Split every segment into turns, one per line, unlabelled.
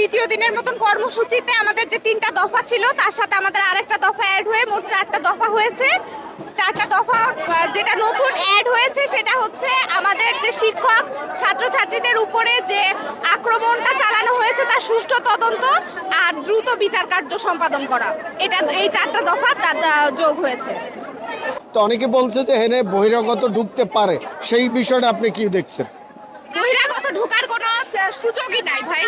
তৃতীয় দিনের মতন কর্মসূচিতে আমাদের যে তিনটা দফা ছিল তার সাথে আমাদের আরেকটা দফা অ্যাড হয়ে মোট চারটা দফা হয়েছে। চারটা দফা যেটা নতুন অ্যাড হয়েছে সেটা হচ্ছে আমাদের যে শিক্ষক ছাত্রছাত্রীদের উপরে যে আক্রমণটা চালানো হয়েছে তার সুষ্ঠু তদন্ত আর দ্রুত বিচার কার্য সম্পাদন করা। এটা এই চারটা দফা তার যোগ হয়েছে।
তো অনেকে বলছে যে হেনে বহিরাগত ঢুকতে পারে। সেই বিষয়টা আপনি কি দেখছেন?
বহিরাগত ঢোকার কোনো সুযোগই নাই ভাই।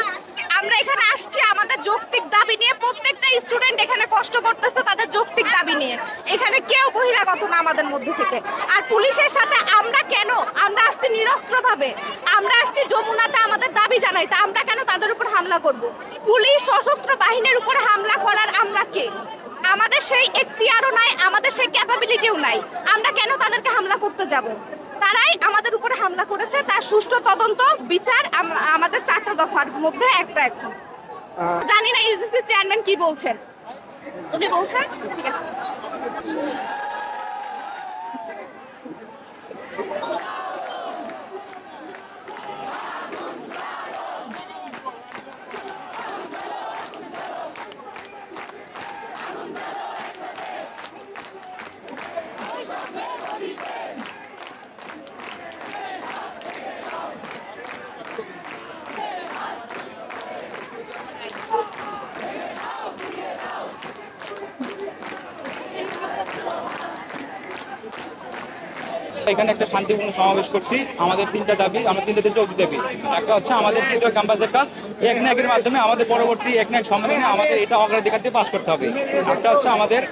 আমরা এখানে আসছি আমাদের যৌক্তিক দাবি নিয়ে। প্রত্যেকটা স্টুডেন্ট এখানে কষ্ট করতেছে তাদের যৌক্তিক দাবি নিয়ে। এখানে কেউ বহিরাগত না আমাদের মধ্যে থেকে। আর পুলিশের সাথে আমরা কেন? আমরা আসছি নিরস্ত্রভাবে। আমরা আসছি যমুনাতে আমাদের দাবি জানাইতে আমরা কেন তাদের উপর হামলা করব? পুলিশ সশস্ত্র বাহিনীর উপর হামলা করার আমরা কে? আমাদের সেই এখতিয়ারও নাই, আমাদের সেই ক্যাপাবিলিটিও নাই। আমরা করতে যাব। তারাই আমাদের উপরে হামলা করেছে তার সুষ্ঠু তদন্ত বিচার আমাদের চারটা দফার মধ্যে একটা এখন। জানি না ইউজিসি চেয়ারম্যান কি বলছেন? উনি বলছেন? ঠিক আছে।
এখানে একটা শান্তিপূর্ণ সমাবেশ করছি। আমাদের তিনটা দাবি, আমার তিনটা যৌক্তিক দাবি। একটা হচ্ছে আমাদের তৃতীয় ক্যাম্পাসের কাজ। এক ন্যাকের মাধ্যমে আমাদের পরবর্তী এক ন্যাক সম্মেলনে আমাদের এটা অগ্রাধিকার দিয়ে পাশ করতে হবে। একটা হচ্ছে আমাদের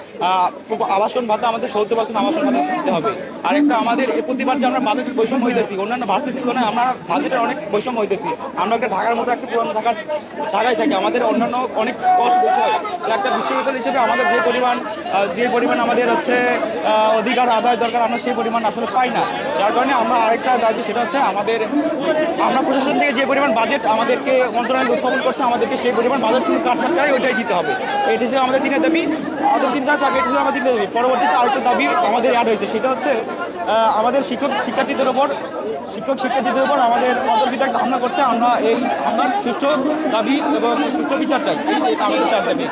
আবাসন ভাতা, আমাদের সত্তর পার্সেন্ট আবাসন ভাতা দিতে হবে। আরেকটা আমাদের প্রতিবার যে আমরা বাজেটের বৈষম্য হইতেছি, অন্যান্য ভারতের তুলনায় আমরা বাজেটের অনেক বৈষম্য হইতেছি। আমরা একটা ঢাকার মতো একটা পুরানো ঢাকার ঢাকায় থাকি, আমাদের অন্যান্য অনেক কষ্ট বেশি হয় একটা বিশ্ববিদ্যালয় হিসেবে আমাদের যে পরিমাণ যে পরিমাণ আমাদের হচ্ছে অধিকার আদায় দরকার, আমরা সেই পরিমাণ আসলে পাই না। যার কারণে আমরা আরেকটা দাবি, সেটা হচ্ছে আমাদের আমরা প্রশাসন থেকে যে পরিমাণ বাজেট আমাদেরকে মন্ত্রণালয় উত্থাপন করছে, আমাদেরকে সেই পরিমাণ বাজেট কোনো কাট ছাড়াই ওইটাই দিতে হবে। এটি ছিল আমাদের দিনের দাবি। আমাদের তিনটা দাবি, এটি আমাদের তিনটা দাবি। পরবর্তীতে আরেকটা দাবি আমাদের অ্যাড হয়েছে, সেটা হচ্ছে আমাদের শিক্ষক শিক্ষার্থীদের ওপর শিক্ষক শিক্ষার্থীদের উপর আমাদের অতর্কিত একটা হামলা করছে, আমরা এই হামলার সুষ্ঠু দাবি এবং সুষ্ঠু বিচার চাই। আমাদের চার দাবি।